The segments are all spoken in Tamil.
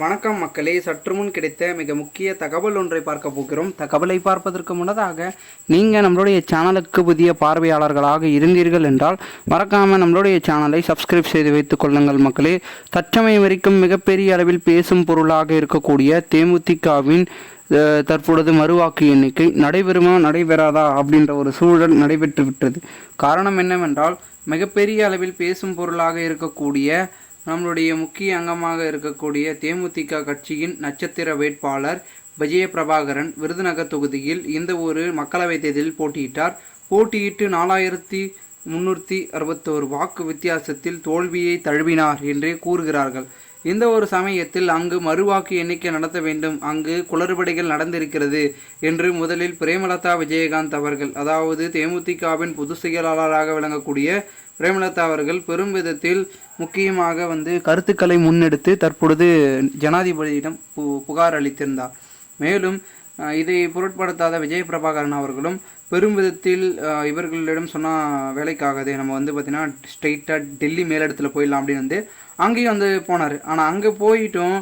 வணக்கம் மக்களே. சற்று முன் கிடைத்த மிக முக்கிய தகவல் ஒன்றை பார்க்க போகிறோம். தகவலை பார்ப்பதற்கு முன்னதாக நீங்கள் நம்மளுடைய சேனலுக்கு புதிய பார்வையாளர்களாக இருந்தீர்கள் என்றால் மறக்காமல் நம்மளுடைய சேனலை சப்ஸ்கிரைப் செய்து வைத்துக் கொள்ளுங்கள் மக்களே. தற்சமயம் வரைக்கும் மிகப்பெரிய அளவில் பேசும் பொருளாக இருக்கக்கூடிய தேமுதிகவின் தற்பொழுது மறுவாக்கு எண்ணிக்கை நடைபெறுமா நடைபெறாதா அப்படின்ற ஒரு சூழல் நடைபெற்று விட்டது. காரணம் என்னவென்றால் மிகப்பெரிய அளவில் பேசும் பொருளாக இருக்கக்கூடிய நம்மளுடைய முக்கிய அங்கமாக இருக்கக்கூடிய தேமுதிக கட்சியின் நட்சத்திர வேட்பாளர் விஜய பிரபாகரன் விருதுநகர் தொகுதியில் இந்த ஒரு மக்களவைத் தேர்தலில் போட்டியிட்டார். போட்டியிட்டு நாலாயிரத்தி முன்னூற்றி அறுபத்தோரு வாக்கு வித்தியாசத்தில் தோல்வியை தழுவினார் என்றே கூறுகிறார்கள். இந்த ஒரு சமயத்தில் அங்கு மறுவாக்கு எண்ணிக்கை நடத்த வேண்டும். அங்கு குளறுபடிகள் நடந்திருக்கிறது என்று முதலில் பிரேமலதா விஜயகாந்த் அவர்கள் அதாவது தேமுதிகவின் பொதுச் செயலாளராக விளங்கக்கூடிய பிரேமலதா அவர்கள் பெரும் விதத்தில் முக்கியமாக வந்து கருத்துக்களை முன்னெடுத்து தற்பொழுது ஜனாதிபதியிடம் பு- புகார் அளித்திருந்தார். மேலும் அஹ், இதை பொருட்படுத்தாத விஜய் பிரபாகரன் அவர்களும் பெரும் விதத்தில் அஹ், இவர்களிடம் சொன்னால் வேலைக்காகாது. நம்ம வந்து பார்த்திங்கன்னா ஸ்ட்ரெயிட்டாக டெல்லி மேலிடத்தில் போயிடலாம் அப்படின்னு வந்து அங்கேயும் வந்து போனார். ஆனால் அங்கே போயிட்டும்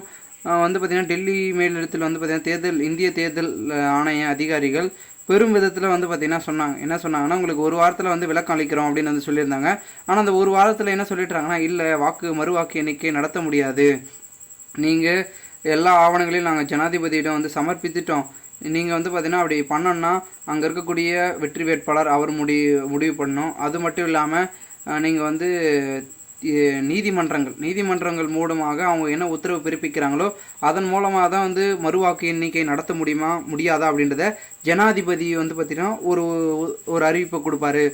வந்து பார்த்திங்கன்னா டெல்லி மேலிடத்தில் வந்து பார்த்திங்கன்னா தேர்தல் இந்திய தேர்தல் ஆணைய அதிகாரிகள் பெரும் விதத்தில் வந்து பார்த்திங்கன்னா சொன்னாங்க. என்ன சொன்னாங்கன்னா உங்களுக்கு ஒரு வாரத்தில் வந்து விளக்கம் அளிக்கிறோம் அப்படின்னு வந்து சொல்லியிருந்தாங்க. ஆனால் அந்த ஒரு வாரத்தில் என்ன சொல்லிட்டுறாங்கன்னா இல்லை வாக்கு மறுவாக்கு எண்ணிக்கை நடத்த முடியாது. நீங்கள் எல்லா ஆவணங்களையும் நாங்கள் ஜனாதிபதியிடம் வந்து சமர்ப்பித்துட்டோம். நீங்கள் வந்து பார்த்தீங்கன்னா அப்படி பண்ணோன்னா அங்கே இருக்கக்கூடிய வெற்றி வேட்பாளர் அவர் முடிவு முடிவு பண்ணணும். அது மட்டும் இல்லாமல் நீங்கள் வந்து நீதிமன்றங்கள். நீதிமன்றங்கள் மூலமாக அவங்க என்ன உத்தரவு பிறப்பிக்கிறாங்களோ அதன் மூலமாக தான் வந்து மறுவாக்கு எண்ணிக்கை நடத்த முடியுமா முடியாதா அப்படின்றத ஜனாதிபதி வந்து பார்த்திங்கன்னா ஒரு ஒரு அறிவிப்பை கொடுப்பாரு.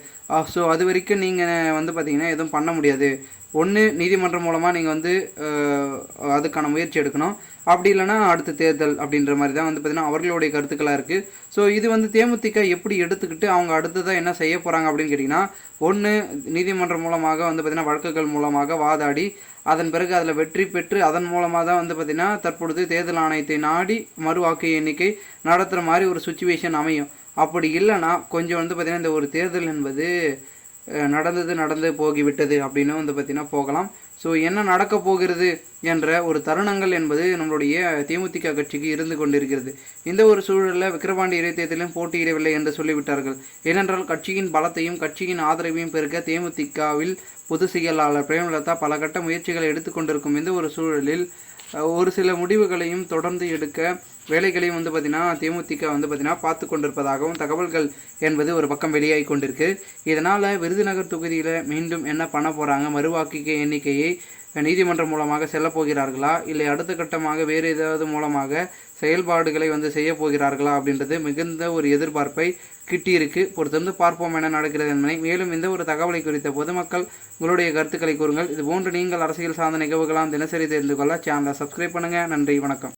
ஸோ அது வரைக்கும் நீங்கள் வந்து பார்த்திங்கன்னா எதுவும் பண்ண முடியாது. ஒன்று நீதிமன்றம் மூலமாக நீங்கள் வந்து அதுக்கான முயற்சி எடுக்கணும். அப்படி இல்லைன்னா அடுத்த தேர்தல் அப்படின்ற மாதிரி தான் வந்து பார்த்திங்கன்னா அவர்களுடைய கருத்துக்களாக இருக்குது ஸோ இது வந்து தேமுதிக எப்படி எடுத்துக்கிட்டு அவங்க அடுத்ததாக என்ன செய்ய போகிறாங்க அப்படின்னு கேட்டிங்கன்னா ஒன்று நீதிமன்றம் மூலமாக வந்து பார்த்திங்கன்னா வழக்குகள் மூலமாக வாதாடி அதன் பிறகு அதில் வெற்றி பெற்று அதன் மூலமாக தான் வந்து பார்த்திங்கன்னா தற்பொழுது தேர்தல் ஆணையத்தை நாடி மறுவாக்கு எண்ணிக்கை நடத்துகிற மாதிரி ஒரு சுச்சுவேஷன் அமையும். அப்படி இல்லைன்னா கொஞ்சம் வந்து பார்த்திங்கன்னா இந்த ஒரு தேர்தல் என்பது நடந்தது நடந்து போகிவிட்டது அப்படின்னு வந்து பார்த்திங்கன்னா போகலாம். ஸோ என்ன நடக்க போகிறது என்ற ஒரு தருணங்கள் என்பது நம்மளுடைய தேமுதிக கட்சிக்கு இருந்து கொண்டிருக்கிறது. இந்த ஒரு சூழலில் விக்கிரவாண்டி இடைத்தேர்தலிலும் போட்டியிடவில்லை என்று சொல்லிவிட்டார்கள். ஏனென்றால் கட்சியின் பலத்தையும் கட்சியின் ஆதரவையும் பெருக்க தேமுதிகவில் பொதுச் செயலாளர் பிரேமலதா பல கட்ட முயற்சிகளை எடுத்துக்கொண்டிருக்கும் இந்த ஒரு சூழலில் ஒரு சில முடிவுகளையும் தொடர்ந்து எடுக்க வேலைகளையும் வந்து பார்த்திங்கன்னா தேமுதிக வந்து பார்த்திங்கன்னா பார்த்து கொண்டிருப்பதாகவும் தகவல்கள் என்பது ஒரு பக்கம் வெளியாகி கொண்டிருக்கு. இதனால் விருதுநகர் தொகுதியில் மீண்டும் என்ன பண்ண போகிறாங்க மறுவாக்கிக்க எண்ணிக்கையை நீதிமன்றம் மூலமாக செல்லப்போகிறார்களா இல்லை அடுத்த கட்டமாக வேறு ஏதாவது மூலமாக செயல்பாடுகளை வந்து செய்ய போகிறார்களா? அப்படின்றது மிகுந்த ஒரு எதிர்பார்ப்பை கிட்டியிருக்கு. பொறுத்திருந்து பார்ப்போம் என நடக்கிறது என்பதை. மேலும் இந்த ஒரு தகவலை குறித்த பொதுமக்கள் உங்களுடைய கருத்துக்களை கூறுங்கள். இது போன்று நீங்கள் அரசியல் சார்ந்த நிகழ்வுகளாம் தினசரி தெரிந்து கொள்ள சேனலை சப்ஸ்கிரைப் பண்ணுங்கள் நன்றி வணக்கம்.